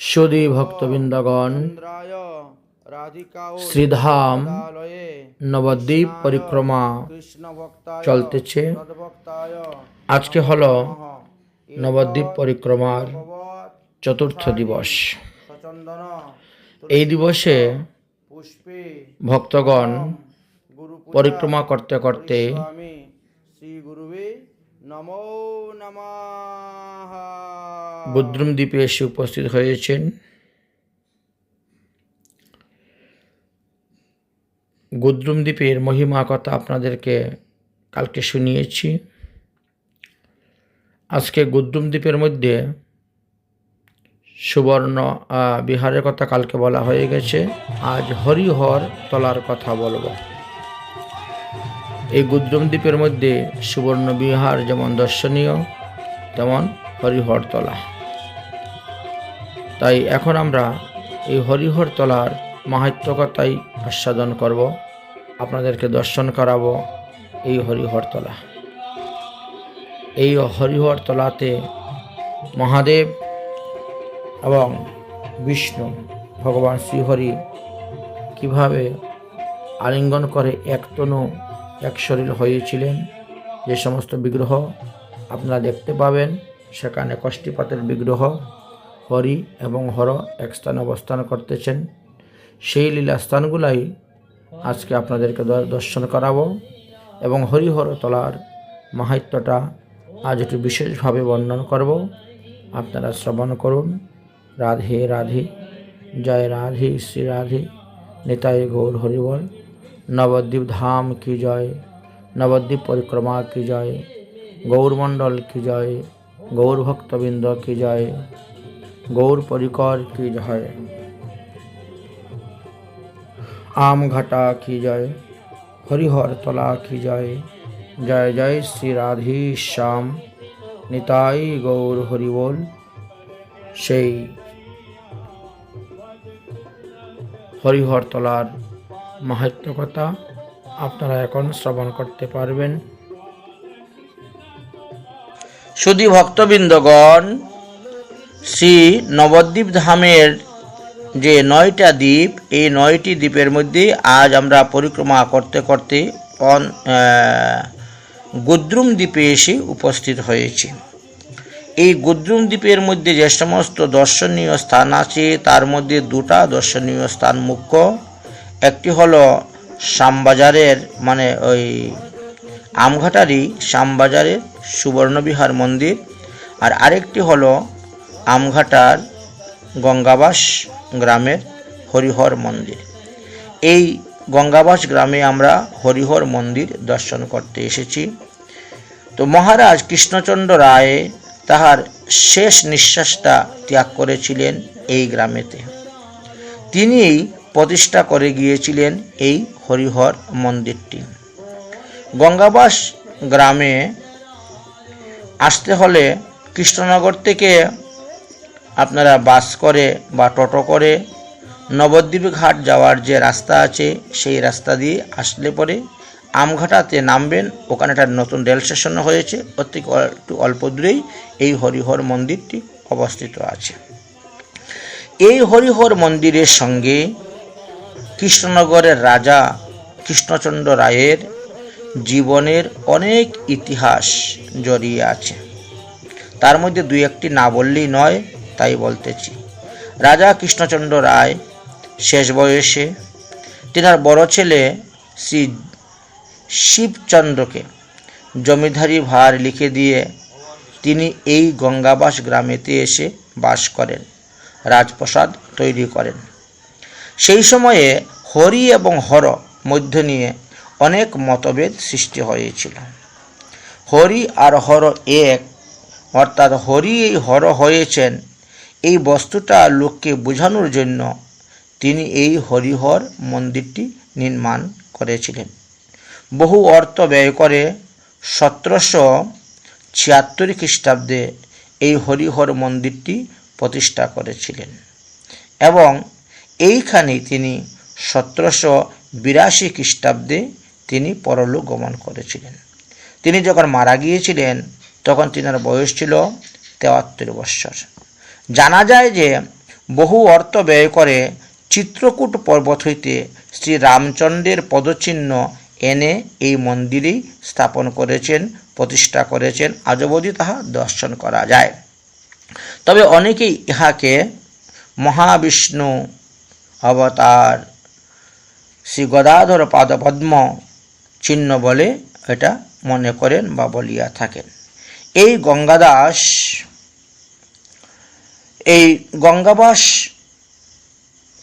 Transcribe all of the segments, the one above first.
সুদী ভক্তবৃন্দগণ শ্রীধাম নবদ্বীপ পরিক্রমা চলতেছে আজকে হলো। নবদ্বীপ পরিক্রমার চতুর্থ দিবস। এই দিবসে পুষ্পে ভক্তগণ গুরু পরিক্রমা করতে করতে শ্রী গুরুবে নমো নমঃ। বুদ্রুম দ্বীপে এসে উপস্থিত হয়েছেন। গুদ্রুম দ্বীপের মহিমা কথা আপনাদেরকে কালকে শুনিয়েছি। আজকে গুদ্রুম দ্বীপের মধ্যে সুবর্ণ বিহারের কথা কালকে বলা হয়ে গেছে। আজ হরিহর তলার কথা বলব। এই গুদ্রুম দ্বীপের মধ্যে সুবর্ণ বিহার যেমন দর্শনীয়, তেমন হরিহর তলা। তাই এখন আমরা এই হরিহর তলার মাহাত্য কথাই আস্বাদন করব। আপনাদেরকে দর্শন করাবো এই হরিহর তলা। এই হরিহর তলাতে মহাদেব এবং বিষ্ণু ভগবান শ্রীহরি কীভাবে আলিঙ্গন করে একতনু এক শরীর হয়েছিলেন, যে সমস্ত বিগ্রহ আপনারা দেখতে পাবেন, সেখানে কষ্টিপাতের বিগ্রহ হরি এবং হর এক স্থানে অবস্থান করতেছেন। সেই লীলা স্থানগুলাই আজকে আপনাদেরকে দর্শন করাবো এবং হরিহর তলার মাহাত্ম্যটা আজ একটু বিশেষভাবে বর্ণন করব। আপনারা শ্রবণ করুন। রাধে রাধে। জয় রাধে, শ্রী রাধে। নিতাই গৌর হরিবল। নবদ্বীপ ধাম কি জয়? নবদ্বীপ পরিক্রমা কি জয়? গৌরমণ্ডল কি জয়? গৌর ভক্তবৃন্দ কি জয়? গৌর পরিকর কি জয়? আম ঘাটা কি জয়? হরিহর তলা কি জয়? জয় জয় শ্রী রাধে শ্যাম। নিতাই গৌর হরিবোল। সেই হরিহর তলার মাহাত্ম্য কথা আপনারা এখন শ্রবণ করতে পারবেন। সুধী ভক্তবৃন্দগণ শ্রী নবদ্বীপ ধামের যে নয়টা দ্বীপ, এই নয়টি দ্বীপের মধ্যে আজ আমরা পরিক্রমা করতে করতে অন গুদ্রুম দ্বীপে এসে উপস্থিত হয়েছি। এই গুদ্রুম দ্বীপের মধ্যে যে সমস্ত দর্শনীয় স্থান আছে, তার মধ্যে দুটা দর্শনীয় স্থান মুখ্য। একটি হলো শ্যামবাজারের মানে ওই আমঘাটারি শ্যামবাজারের সুবর্ণবিহার মন্দির, আর আরেকটি হলো আমঘাটার গঙ্গাবাস গ্রামের হরিহর মন্দির। এই গঙ্গাবাস গ্রামে আমরা হরিহর মন্দির দর্শন করতে এসেছি। তো মহারাজ কৃষ্ণচন্দ্র রায় তাহার শেষ নিঃশ্বাসটা ত্যাগ করেছিলেন এই গ্রামেতে। তিনিই প্রতিষ্ঠা করে গিয়েছিলেন এই হরিহর মন্দিরটি। গঙ্গাবাস গ্রামে আসতে হলে কৃষ্ণনগর থেকে আপনারা বাস করে বা টোটো করে নবদ্বীপ ঘাট যাওয়ার যে রাস্তা আছে, সেই রাস্তা দিয়ে আসলে পরে আমঘাটাতে নামবেন। ওখানে একটা নতুন রেল স্টেশন হয়েছে। থেকে একটু অল্প দূরেই এই হরিহর মন্দিরটি অবস্থিত আছে। এই হরিহর মন্দিরের সঙ্গে কৃষ্ণনগরের রাজা কৃষ্ণচন্দ্র রায়ের জীবনের অনেক ইতিহাস জড়িয়ে আছে। তার মধ্যে দুই একটি না বললেই নয় তাই বলতেছি। রাজা কৃষ্ণচন্দ্র রায়, শেষ বয়সে, তেনার বড় ছেলে শ্রী শিবচন্দ্রকে জমিদারি ভার লিখে দিয়ে তিনি এই গঙ্গাবাস গ্রামেতে এসে বাস করেন, রাজপ্রসাদ তৈরি করেন। সেই সময়ে হরি এবং হর মধ্য নিয়ে অনেক মতভেদ সৃষ্টি হয়েছিল। হরি আর হর এক, অর্থাৎ হরি এই হর হয়েছেন এই বস্তুটা লোককে বোঝানোর জন্য তিনি এই হরিহর মন্দিরটি নির্মাণ করেছিলেন। বহু অর্থ ব্যয় করে সতেরোশো ছিয়াত্তর খ্রিস্টাব্দে এই হরিহর মন্দিরটি প্রতিষ্ঠা করেছিলেন এবং এইখানেই তিনি সতেরোশো বিরাশি খ্রিস্টাব্দে তিনি পরলোক গমন করেছিলেন। তিনি যখন মারা গিয়েছিলেন, তখন তিনার বয়স ছিল তেয়াত্তর বৎসর জানা যায় যে বহু অর্থ ব্যয় করে চিত্রকূট পর্বত হইতে শ্রী রামচন্দ্রের পদচিহ্ন এনে এই মন্দিরেই স্থাপন করেছেন, প্রতিষ্ঠা করেছেন। আজ অবধি তাহা দর্শন করা যায়। তবে অনেকেই ইহাকে মহাবিষ্ণু, অবতার, শ্রী গদাধর পাদপদ্ম চিহ্ন বলে এটা মনে করেন বা বলিয়া থাকেন। এই গঙ্গাদাস এই গঙ্গাবাস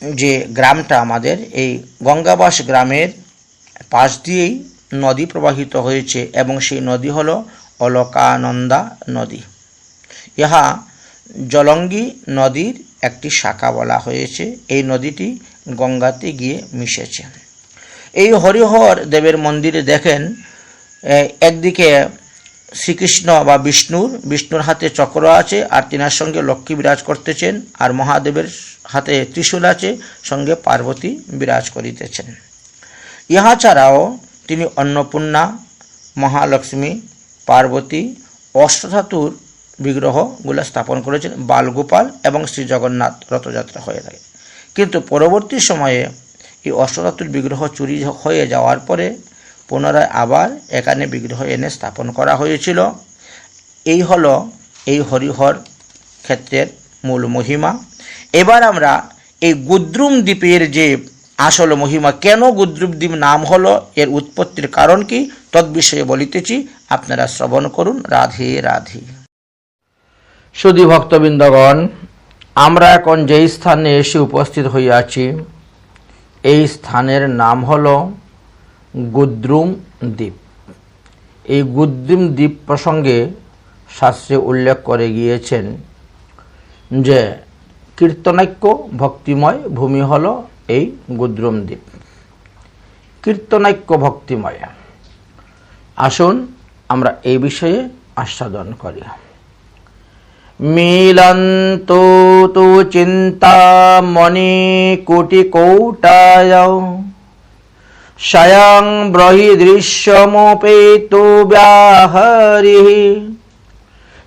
যে গ্রামটা আমাদের, এই গঙ্গাবাস গ্রামের পাশ দিয়েই নদী প্রবাহিত হয়েছে এবং সেই নদী হলো অলকানন্দা নদী। ইহা জলঙ্গি নদীর একটি শাখা বলা হয়েছে। এই নদীটি গঙ্গাতে গিয়ে মিশেছে। এই হরিহর দেবের মন্দিরে দেখেন একদিকে শ্রীকৃষ্ণ বা বিষ্ণুর বিষ্ণুর হাতে চক্র আছে, আর তিনার সঙ্গে লক্ষ্মী বিরাজ করতেছেন, আর মহাদেবের হাতে ত্রিশূল আছে, সঙ্গে পার্বতী বিরাজ করিতেছেন। ইহা ছাড়াও তিনি অন্নপূর্ণা, মহালক্ষ্মী, পার্বতী, অষ্টধাতুর বিগ্রহগুলো স্থাপন করেছেন, বালগোপাল এবং শ্রী জগন্নাথ রথযাত্রা হয়ে থাকে। কিন্তু পরবর্তী সময়ে এই অষ্টধাতুর বিগ্রহ চুরি হয়ে যাওয়ার পরে পুনরায় আবার এখানে বিগ্রহ এনে স্থাপন করা হয়েছিল। এই হলো এই হরিহর ক্ষেত্রের মূল মহিমা। এবার আমরা এই গুদ্রুম দ্বীপের যে আসল মহিমা, কেন গুদ্রুম দ্বীপ নাম হলো, এর উৎপত্তির কারণ কি, তদ্বিষয়ে বলিতেছি, আপনারা শ্রবণ করুন, রাধে রাধে। সুধী ভক্তবৃন্দগণ, আমরা এখন যেই স্থানে এসে উপস্থিত হইয়াছি, এই স্থানের নাম হল গুদ্রুম দ্বীপ। এই গুদ্রুম দ্বীপ প্রসঙ্গে শাস্ত্রে উল্লেখ করে গিয়েছেন যে, কীর্তনাক্য ভক্তিময় ভূমি হল এই গুদ্রুম দ্বীপ। কীর্তনাক্য ভক্তিময়। আসুন আমরা এই বিষয়ে আস্বাদন করি। মিলন্তু চিন্তামণি কোটিকৌটায় স্বয়ং ব্রহিদৃশ্যমোপেতু ব্যাহরি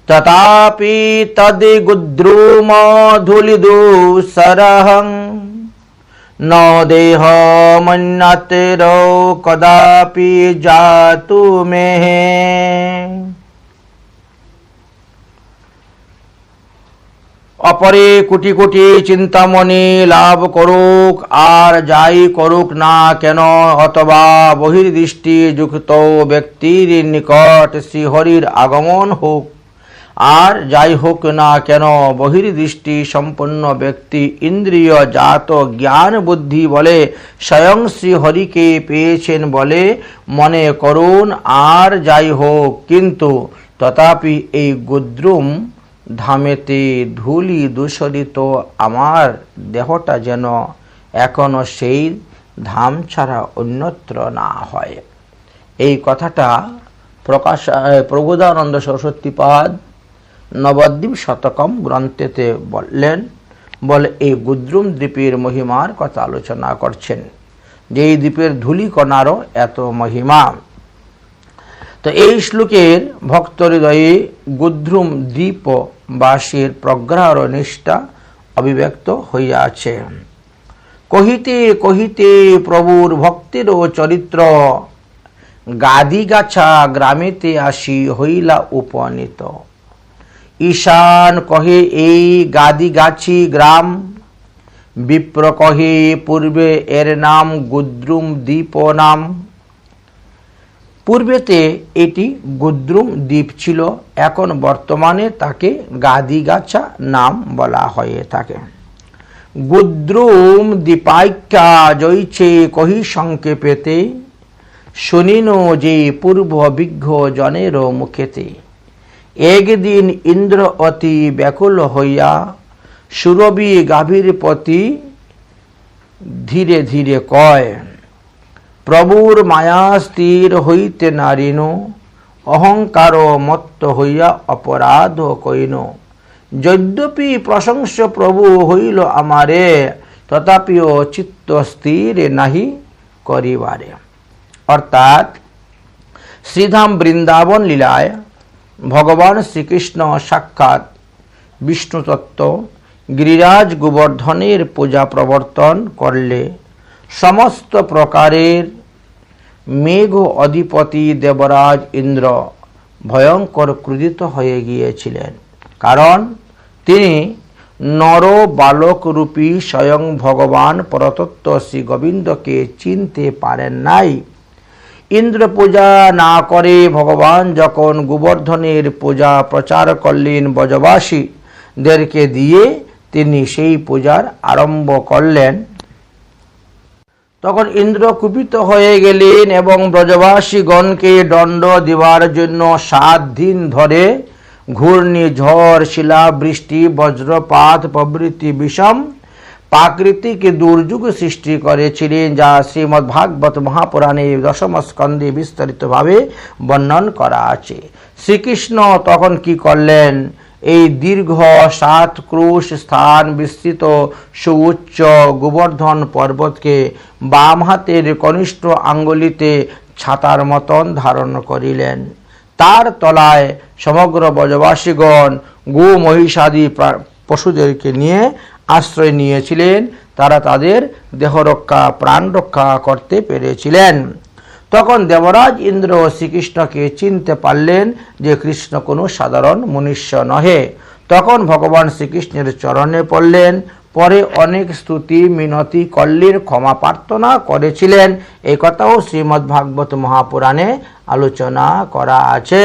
তথাপি তদ্গুদ্রুমধুলিদুসরহং ন দেহমন্যতরো কদাপি জাতু মেহে অপরে কোটি কোটি চিন্তামণি লাভ করুক, আর যাই করুক না কেন, অথবা বহির্দৃষ্টি যুক্ত ব্যক্তির নিকট শ্রীহরির আগমন হোক। আর যাই হোক না কেন, বহির্দৃষ্টি সম্পন্ন ব্যক্তি ইন্দ্রিয় জাত জ্ঞান বুদ্ধি বলে স্বয়ং শ্রীহরিকে পেয়েছেন বলে মনে করুন, আর যাই হোক, কিন্তু তথাপি এই গুদ্রুম ধামেতে ধুলি দূষরিত আমার দেহটা যেন এখনও সেই ধাম ছাড়া অন্যত্র না হয়। এই কথাটা প্রকাশ প্রবোধানন্দ সরস্বতীপাদ নবদ্বীপ শতকম গ্রন্থেতে বললেন, বলে এই গুদ্রুম দ্বীপের মহিমার কথা আলোচনা করছেন। যে এই দ্বীপের ধূলিকণারও এত মহিমা। তো এই শ্লোকের ভক্ত হৃদয়ে গুদ্রুম দ্বীপ বাসীর প্রগ্রহর নিষ্ঠা অভিব্যক্ত হইয়াছে। কহিতে কহিতে প্রভুর ভক্তির চরিত্র গাদিগাছা গ্রামেতে আসি হইলা উপনীত। ঈশান কহে, এই গাদিগাছি গ্রাম, বিপ্র কহে, পূর্বে এর নাম গুদ্রুম দ্বীপ নাম পূর্বেতে এটি গুদ্রুম দ্বীপ ছিল, এখন বর্তমানে তাকে গাদিগাছা নাম বলা হয়ে থাকে। গুদ্রুম দীপাইক্যা জৈছে কহি সংক্ষেপেতে, শুনিন যে পূর্ব বিঘ্ন জনের মুখেতে। একদিন ইন্দ্র অতি ব্যাকুল হইয়া সুরবি গাভীর প্রতি ধীরে ধীরে কয় প্রভুর মায়া স্থির হইতে নারিন অহংকার মত্ত হইয়া অপরাধ কইন। যদ্যপি প্রশংস প্রভু হইল আমারে, তথাপিও চিত্ত স্থির নাহি করিবারে। অর্থাৎ শ্রীধাম বৃন্দাবন লীলায় ভগবান শ্রীকৃষ্ণ সাক্ষাৎ বিষ্ণুতত্ত্ব, গিরিরাজ গোবর্ধনের পূজা প্রবর্তন করলে সমস্ত প্রকারের মেঘ অধিপতি দেবরাজ ইন্দ্র ভয়ঙ্কর ক্রুদিত হয়ে গিয়েছিলেন। কারণ তিনি নর বালক রূপী স্বয়ং ভগবান পরতত্ত্ব শ্রী গোবিন্দকে চিনতে পারেন নাই। ইন্দ্র পূজা না করে ভগবান যখন গোবর্ধনের পূজা প্রচার করলেন ব্রজবাসীদেরকে দিয়ে তিনি সেই পূজার আরম্ভ করলেন। তখন ইন্দ্র কুপিত হয়ে গেলেন এবং ব্রজবাসীগণকে দণ্ড দেওয়ার জন্য সাত দিন ধরে ঘূর্ণি, ঝড় শিলা বৃষ্টি বজ্রপাত, প্রভৃতি বিষম প্রাকৃতিক দুর্যোগ সৃষ্টি করেছিলেন, যা শ্রীমদ্ ভাগবত মহাপুরাণে দশম স্কন্ধে বিস্তারিতভাবে বর্ণন করা আছে। শ্রীকৃষ্ণ তখন কি করলেন? এই দীর্ঘ সাত ক্রুশ স্থান বিস্তৃত সুউচ্চ গোবর্ধন পর্বতকে বাম হাতের কনিষ্ঠ আঙ্গুলিতে ছাতার মতন ধারণ করিলেন। তার তলায় সমগ্র ব্রজবাসীগণ গো মহিষাদি পশুদেরকে নিয়ে আশ্রয় নিয়েছিলেন। তারা তাদের দেহরক্ষা প্রাণ রক্ষা করতে পেরেছিলেন। তখন দেবরাজ ইন্দ্র ও শ্রীকৃষ্ণকে চিনতে পারলেন যে কৃষ্ণ কোনো সাধারণ মনুষ্য নহে। তখন ভগবান শ্রীকৃষ্ণের চরণে পড়লেন। পরে অনেক স্তুতি, মিনতি, কল্লির ক্ষমা প্রার্থনা করেছিলেন। এই কথাও শ্রীমদ্ ভাগবত মহাপুরাণে আলোচনা করা আছে।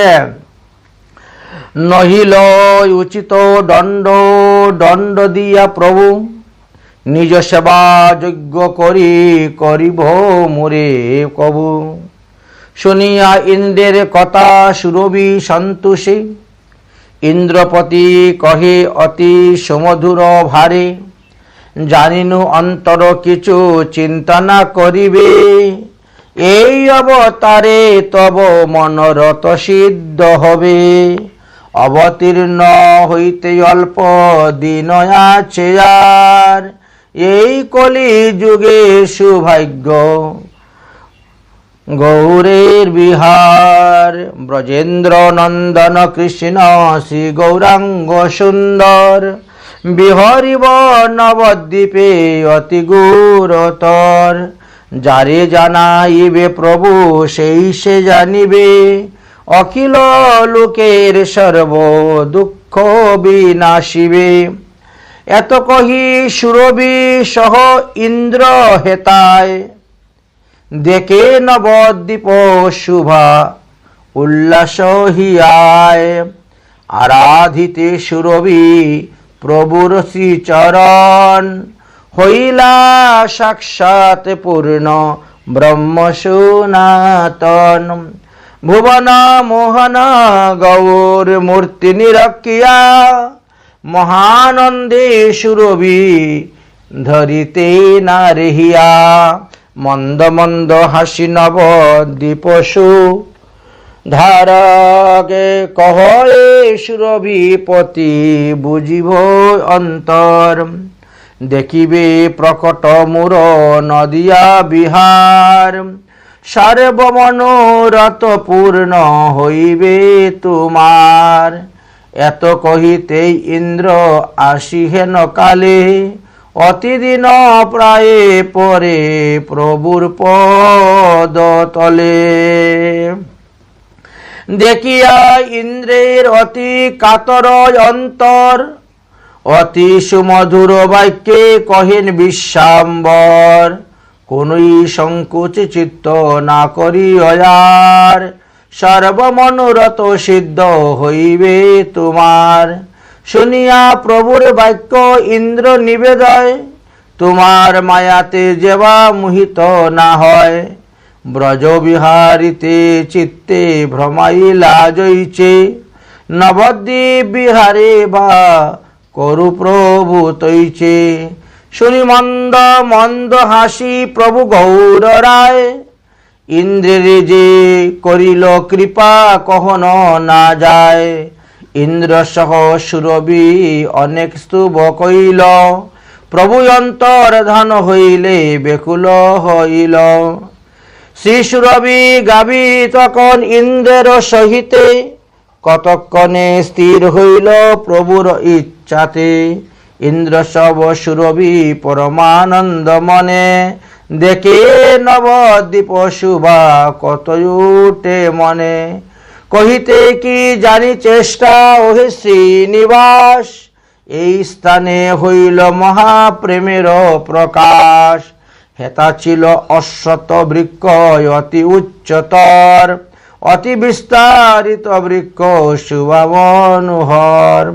নহিল উচিত দণ্ড দণ্ড দিয়া প্রভু। নিজ সেবা যোগ্য করি, করিব মোরে কবু। শুনিয়া ইন্দ্রের কথা সুরবি সন্তোষে। ইন্দ্রপতি কহে, অতি সমধুর ভারে, জানিনু অন্তর কিছু চিন্তা না করিবে। এই অবতারে তব মনোরথ সিদ্ধ হবে। অবতীর্ণ হইতে অল্প দিন আছে আর। এই কলি যুগে সুভাগ্য। গৌরের বিহার, ব্রজেন্দ্র নন্দন কৃষ্ণ শ্রী গৌরাঙ্গ সুন্দর। বিহরিব নবদ্বীপে অতি গুরতর। যারে জানাইবে প্রভু, সেই সে জানিবে। অখিল লোকের সর্ব দুঃখ বিনাশিবে। এত কহি সুরবি সহ ইন্দ্র হেতায়। দেখে নবদ্বীপ শুভা উল্লাস হিয়ায়। আরাধিতে সুরবি প্রভুর শ্রীচরণ। হইলা সাক্ষাৎ পূর্ণ ব্রহ্ম সনাতন। ভুবন মোহন গৌর মূর্তি নিরক্ষিয়া। মহানন্দে সুরবি ধরিতে না রেহিয়া। মন্দ মন্দ হাসি নব দ্বীপসু। ধারকে কহলে সুরভিপতি বুঝিব অন্তর। দেখিবে প্রকট মূর নদিয়া বিহার। সর্বমনোরথ পূর্ণ হইবে তোমার। এত কহিতেই ইন্দ্র আসিহেন কালে, অতিদিন প্রায় পরে প্রভুর পদ তলে। দেখিয়া ইন্দ্রের অতি কাতর অন্তর, অতি সুমধুর বাক্যে কহেন বিশ্বাম্বর কোনই সংকোচ চিত্ত না করি অয়ার। সর্বমনোরথ সিদ্ধ হইবে তোমার। শুনিয়া প্রভুর বাক্য ইন্দ্র নিবেদয়, তোমার মায়াতে যেবা মোহিত না হয়। ব্রজবিহারিতে চিত্তে ভ্রমাইলা জইছে নবদ্বীপ বিহারে বা করু প্রভু তৈছে। শুনি মন্দ মন্দ হাসি প্রভু গৌর রায়। ইন্দ্রের যে করিল কৃপা কহন না যায়। ইন্দ্র সহ সুরবি অনেক স্তুব কইল, প্রভু অন্তর ধান হইলে বেকুল হইল। শ্রী সুরবি গাবি তখন ইন্দ্রের সহিতে, কতক্ষণে স্থির হইল প্রভুর ইচ্ছাতে। ইন্দ্র সব সুরভি পরমানন্দ মনে দেখে নবদ্বীপ শুভা কত উঠে মনে। কহিতে, কি জানি চেষ্টা ওহে শ্রীনিবাস? এই স্থানে হইল মহাপ্রেমের প্রকাশ। হেতা ছিল অশ্বত বৃক্ষ অতি উচ্চতর, অতি বিস্তারিত বৃক্ষ শুভমনোহর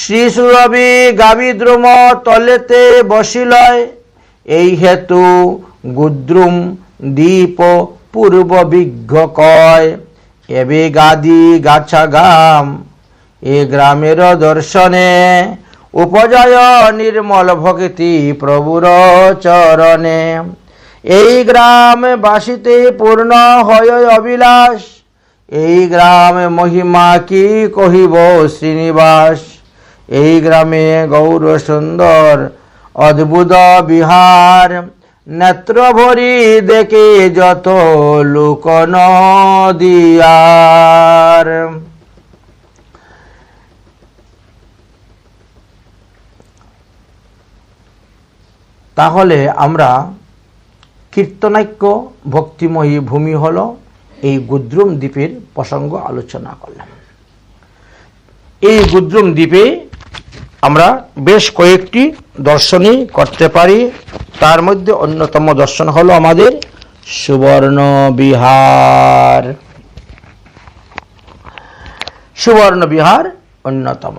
শ্রী সুরভি গাবি দ্রুম তলেতে বসিলয় এই হেতু গুদ্রুম দ্বীপ পূর্ব বিজ্ঞ কয় এবে গাদি গাছা গাম এ গ্রামের দর্শনে উপজয় নির্মল ভক্তি প্রভুর চরণে। এই গ্রাম বাসিতে পূর্ণ হয় অবিলাস এই গ্রামে মহিমা কি কহিব শ্রীনিবাস? এই গ্রামে গৌর সুন্দর অদ্ভুত বিহার নেত্র ভরি দেখে যত লোক নদিয়ার। তাহলে আমরা কীর্তনাক্য ভক্তিময়ী ভূমি হল এই গুদ্রুম দ্বীপের প্রসঙ্গ আলোচনা করলাম। এই গুদ্রুম দ্বীপে আমরা বেশ কয়েকটি দর্শনই করতে পারি। তার মধ্যে অন্যতম দর্শন হলো আমাদের সুবর্ণ বিহার সুবর্ণ বিহার অন্যতম।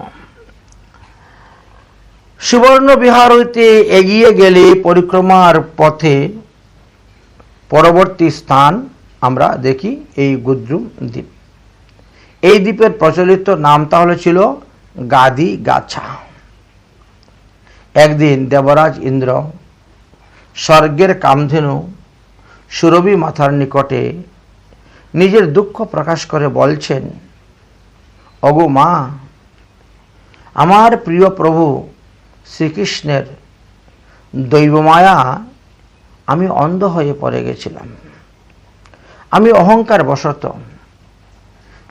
সুবর্ণ বিহার হইতে এগিয়ে গেলে পরিক্রমার পথে পরবর্তী স্থান আমরা দেখি এই গুদ্রুম দ্বীপ। এই দ্বীপের প্রচলিত নাম তাহলে ছিল গাদি গাছা একদিন দেবরাজ ইন্দ্র স্বর্গের কামধেনু সুরভি মাথার নিকটে নিজের দুঃখ প্রকাশ করে বলছেন, অগো মা, আমার প্রিয় প্রভু শ্রীকৃষ্ণের দৈবমায়া আমি অন্ধ হয়ে পড়ে গেছিলাম। আমি অহংকার বশত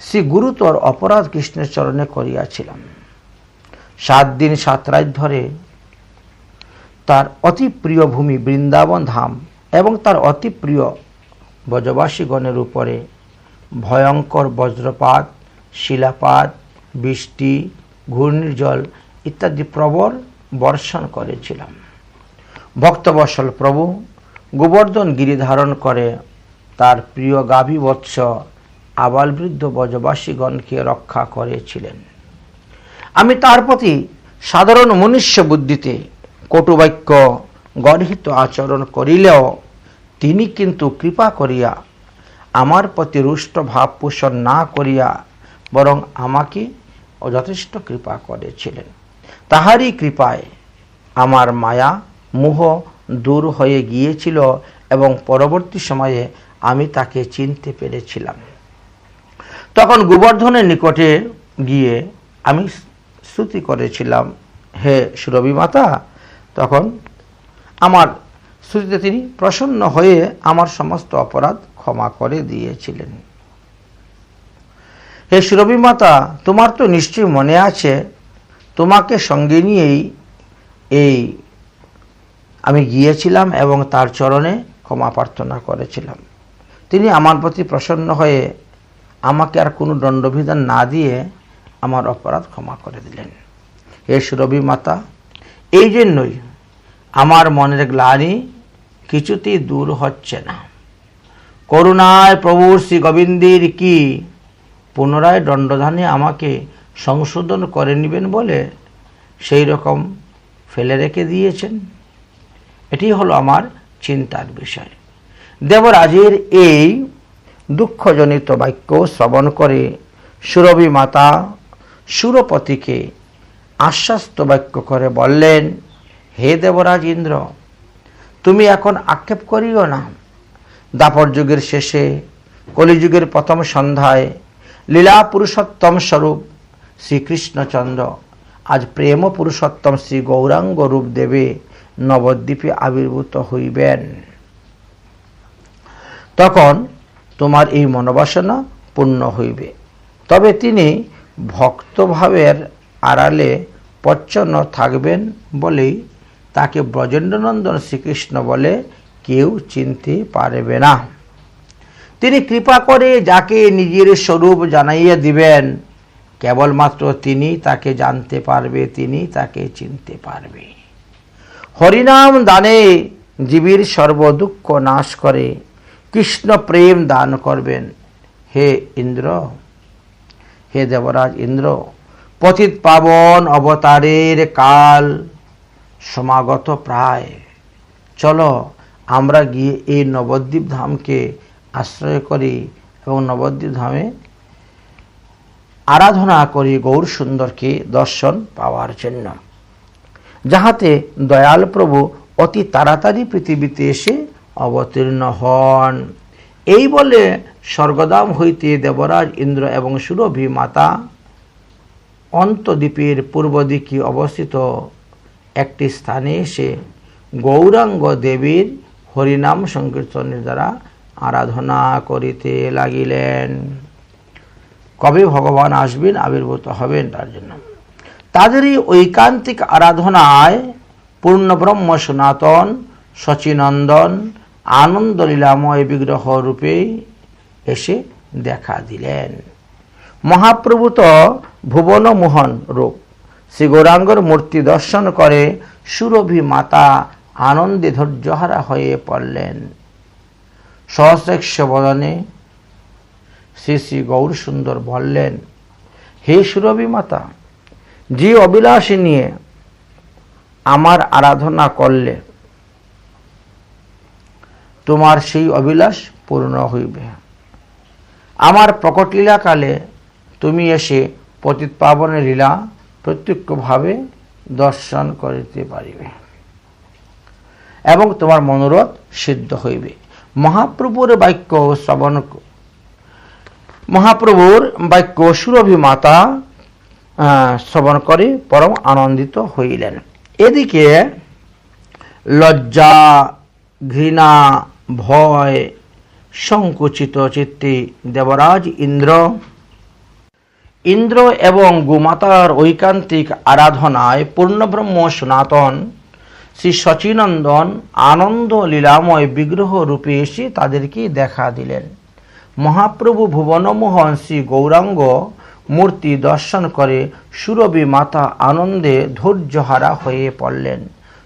শ্রী গুরুতর অপরাধ কৃষ্ণের চরণে করিয়াছিলাম। সাত দিন সাত রাত ধরে তার অতি প্রিয় ভূমি বৃন্দাবন ধাম এবং তার অতি প্রিয় ব্রজবাসীগণের উপরে ভয়ঙ্কর বজ্রপাত, শিলাপাত, বৃষ্টি ঘূর্ণিজল ইত্যাদি প্রবল বর্ষণ করেছিলাম। ভক্তবৎসল প্রভু গোবর্ধন গিরি ধারণ করে তার প্রিয় গাভী বৎস আবালবৃদ্ধ ব্রজবাসীগণকে রক্ষা করেছিলেন। আমি তার প্রতি সাধারণ মনুষ্য বুদ্ধিতে কটুবাক্য গর্হিত আচরণ করিলেও তিনি কিন্তু কৃপা করিয়া আমার প্রতি রুষ্ট ভাব পোষণ না করিয়া বরং আমাকে যথেষ্ট কৃপা করেছিলেন। তাহারই কৃপায় আমার মায়া, মোহ দূর হয়ে গিয়েছিল এবং পরবর্তী সময়ে আমি তাকে চিনতে পেরেছিলাম। তখন গোবর্ধনের নিকটে গিয়ে আমি স্তুতি করেছিলাম, হে সুরভি মাতা তখন আমার স্তুতিতে তিনি প্রসন্ন হয়ে আমার সমস্ত অপরাধ ক্ষমা করে দিয়েছিলেন। হে সুরভি মাতা, তোমার তো নিশ্চয়ই মনে আছে, তোমাকে সঙ্গে নিয়েই এই আমি গিয়েছিলাম এবং তার চরণে ক্ষমা প্রার্থনা করেছিলাম। তিনি আমার প্রতি প্রসন্ন হয়ে আমাকে আর কোনো দণ্ডবিধান না দিয়ে আমার অপরাধ ক্ষমা করে দিলেন। হে সুরভি মাতা এই জন্যই আমার মনের গ্লানি কিছুতেই দূর হচ্ছে না। করুণায় প্রভু শ্রী গোবিন্দের কি পুনরায় দণ্ডধানে আমাকে সংশোধন করে নেবেন বলে সেই রকম ফেলে রেখে দিয়েছেন? এটি হলো আমার চিন্তার বিষয়। দেবরাজের এই দুঃখজনিত বাক্য শ্রবণ করে সুরভি মাতা সুরপতিকে আশ্বাস্ত বাক্য করে বললেন, হে দেবরাজ ইন্দ্র, তুমি এখন আক্ষেপ করিও না। দাপর যুগের শেষে, কলিযুগের প্রথম সন্ধ্যায়, লীলা পুরুষোত্তম স্বরূপ শ্রীকৃষ্ণচন্দ্র, আজ প্রেম পুরুষোত্তম শ্রী গৌরাঙ্গ রূপ দেবে নবদ্বীপে আবির্ভূত হইবেন। তখন তোমার এই মনোবাসনা পূর্ণ হইবে। তবে তিনি ভক্তভাবের আড়ালে প্রচ্ছন্ন থাকবেন বলেই তাকে ব্রজেন্দ্রনন্দন শ্রীকৃষ্ণ বলে কেউ চিনতে পারবে না। তিনি কৃপা করে যাকে নিজের স্বরূপ জানাইয়া দিবেন, কেবলমাত্র তিনি তাকে জানতে পারবে, তিনি তাকে চিনতে পারবে। হরিনাম দানে জীবের সর্বদুঃখ নাশ করে, কৃষ্ণ প্রেম দান করবেন। হে ইন্দ্র, হে দেবরাজ ইন্দ্র পতিত পাবন অবতারের কাল সমাগত প্রায়। চলো আমরা গিয়ে এই নবদ্বীপ ধামকে আশ্রয় করি এবং নবদ্বীপ ধামে আরাধনা করি গৌর সুন্দরকে দর্শন পাওয়ার জন্য। যাহাতে দয়াল প্রভু অতি তাড়াতাড়ি পৃথিবীতে এসে অবতীর্ণ হন। এই বলে স্বর্গদাম হইতে দেবরাজ ইন্দ্র এবং সুরভি মাতা অন্তদ্বীপের পূর্ব দিকে অবস্থিত একটি স্থানে এসে গৌরাঙ্গ দেবীর হরিনাম সংকীর্তনের দ্বারা আরাধনা করিতে লাগিলেন। কবে ভগবান আসবেন, আবির্ভূত হবেন তার জন্য। তাদেরই ঐকান্তিক আরাধনায় পূর্ণ ব্রহ্ম সনাতন, সচিনন্দন আনন্দ লীলাময় বিগ্রহ রূপে এসে দেখা দিলেন। মহাপ্রভু তো ভুবন মোহন রূপ। শ্রী গৌরাঙ্গর মূর্তি দর্শন করে সুরভি মাতা আনন্দে ধৈর্যহারা হয়ে পড়লেন। সহস্রেক্ষ বদনে শ্রী শ্রী গৌর সুন্দর বললেন, হে সুরভি মাতা, যে অবিলাসী নিয়ে আমার আরাধনা করলে তোমার সেই অভিলাষ পূর্ণ হইবে। আমার প্রকট লীলাকালে তুমি এসে পতিত পাবনের লীলা প্রত্যক্ষভাবে দর্শন করিতে পারিবে। এবং তোমার মনোরথ সিদ্ধ হইবে। মহাপ্রভুর বাক্য শ্রবণ মহাপ্রভুর বাক্য সুরভি মাতা শ্রবণ করে পরম আনন্দিত হইলেন। এদিকে লজ্জা, ঘৃণা, ভয়, সংকুচিত চিত্তে দেবরাজ ইন্দ্র ইন্দ্র এবং গোমাতার ঐকান্তিক আরাধনায় পূর্ণব্রহ্ম সনাতন। শ্রী সচিনন্দন আনন্দ লীলাময় বিগ্রহ রূপে এসে তাদেরকে দেখা দিলেন। মহাপ্রভু ভুবনমোহন শ্রী গৌরাঙ্গ মূর্তি দর্শন করে সুরভি মাতা আনন্দে ধৈর্যহারা হয়ে পড়লেন।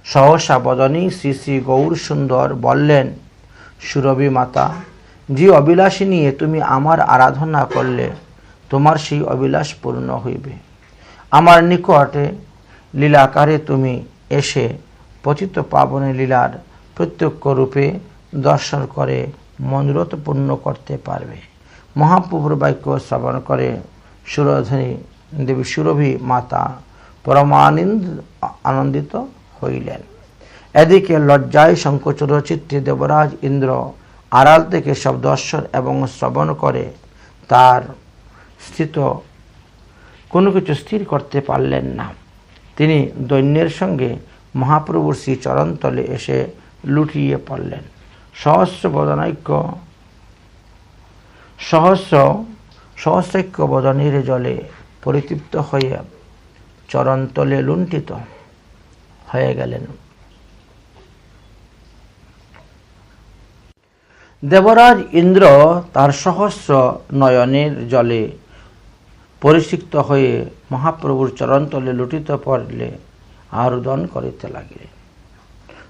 সহসা বদনী শ্রী শ্রী গৌর সুন্দর বললেন, সুরভি মাতা, যে নিয়ে তুমি আমার আরাধনা করলে তোমার সেই অবিলাস পূর্ণ হইবে। আমার নিকটে লীলাকারে তুমি এসে পতিত পাবনে লীলার প্রত্যক্ষ রূপে দর্শন করে মনোরথ পূর্ণ করতে পারবে। মহাপ্রভুর বাক্য শ্রবণ করে সুরধনী দেবী সুরভি মাতা পরমানন্দ আনন্দিত হইলেন। এদিকে লজ্জায় সংকোচর চিত্তে দেবরাজ ইন্দ্র আড়াল থেকে সব দর্শন এবং শ্রবণ করে তার স্থিত। কোনো কিছু স্থির করতে পারলেন না। তিনি দৈন্যের সঙ্গে মহাপ্রভুর শ্রী চরণতলে এসে লুটিয়ে পড়লেন। সহস্র বদনাৈক্য, সহস্র সহস্রাক্য বদনের জলে পরিতৃপ্ত হয়ে চরণতলে লুণ্ঠিত হয়ে গেলেন। দেবরাজ ইন্দ্র তার সহস্র নয়নের জলে পরিষিক্ত হয়ে মহাপ্রভুর চরণতলে লুটিত পড়লে আরোদন করিতে লাগিলেন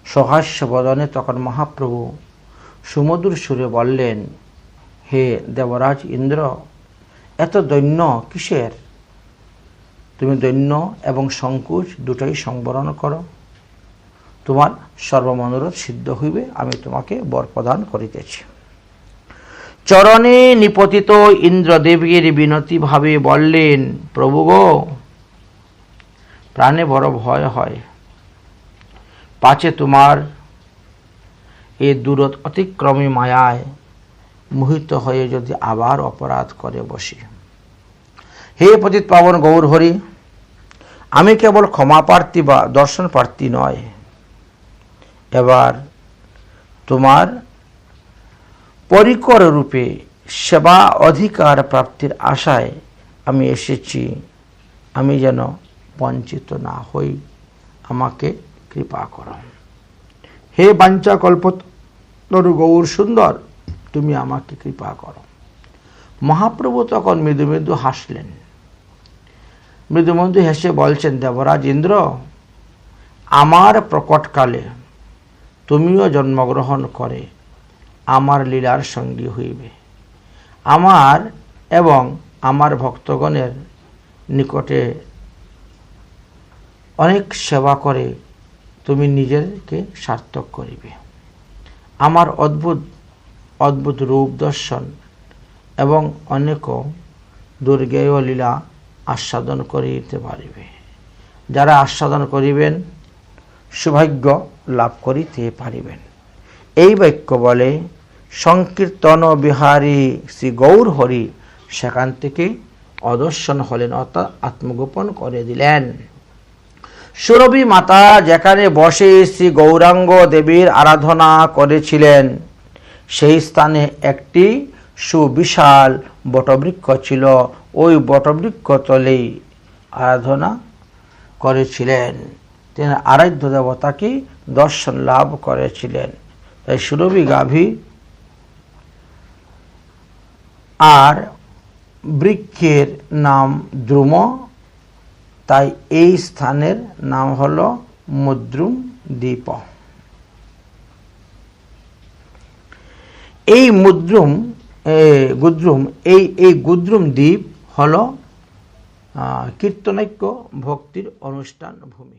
সহাস্য বদনে তখন মহাপ্রভু সুমধুর সুরে বললেন, হে দেবরাজ ইন্দ্র, এত দৈন্য কিসের? তুমি দৈন্য এবং সংকোচ দুটোই সংবরণ করো। তোমার সর্বমনোরথ সিদ্ধ হইবে, আমি তোমাকে বর প্রদান করিতেছি। চরণে নিপতিত ইন্দ্রদেবের বিনতি ভাবে বললেন, প্রভু গো, প্রাণে বড় ভয় হয়। পাছে তোমার এ দূরত অতিক্রমী মায়ায় মোহিত হয়ে যদি আবার অপরাধ করে বসি। হে পতিত পাবন গৌর হরি, আমি কেবল ক্ষমা প্রার্থী বা দর্শন প্রার্থী নয়। এবার তোমার পরিকর রূপে সেবা অধিকার প্রাপ্তির আশায় আমি এসেছি। আমি যেন বঞ্চিত না হই। আমাকে কৃপা করো। হে বাঞ্চা কল্পতরু গৌর সুন্দর, তুমি আমাকে কৃপা করো। মহাপ্রভু তখন মৃদু মৃদু হাসলেন। মৃদু মৃদু হেসে বলছেন, দেবরাজ ইন্দ্র, আমার প্রকটকালে তুমিও জন্মগ্রহণ করে আমার লীলার সঙ্গী হইবে। আমার এবং আমার ভক্তগণের নিকটে অনেক সেবা করে তুমি নিজেকে সার্থক করিবে। আমার অদ্ভুত অদ্ভুত রূপ দর্শন এবং অনেক দুর্গেয় লীলা আস্বাদন করিতে পারিবে। যারা আস্বাদন করিবেন, সৌভাগ্য লাভ করিতে পারিবেন। এই বাক্য বলে সংকীর্তন বিহারী শ্রী গৌর হরি সেখান থেকে অদর্শন হলেন, অর্থাৎ আত্মগোপন করে দিলেন। সুরভি মাতা যেখানে বসে শ্রী গৌরাঙ্গ দেবীর আরাধনা করেছিলেন, সেই স্থানে একটি সুবিশাল বটবৃক্ষ ছিল। ওই বটবৃক্ষ তলেই আরাধনা করেছিলেন। তিনি আরাধ্য দেবতাকে দর্শন লাভ করেছিলেন। তাই সুরভি গাভী আর বৃক্ষের নাম দ্রুম, তাই এই স্থানের নাম হল মুদ্রুম দ্বীপ। এই মুদ্রুম গুদ্রুম, এই এই গুদ্রুম দ্বীপ হল কীর্তনৈক্য ভক্তির অনুষ্ঠান ভূমি।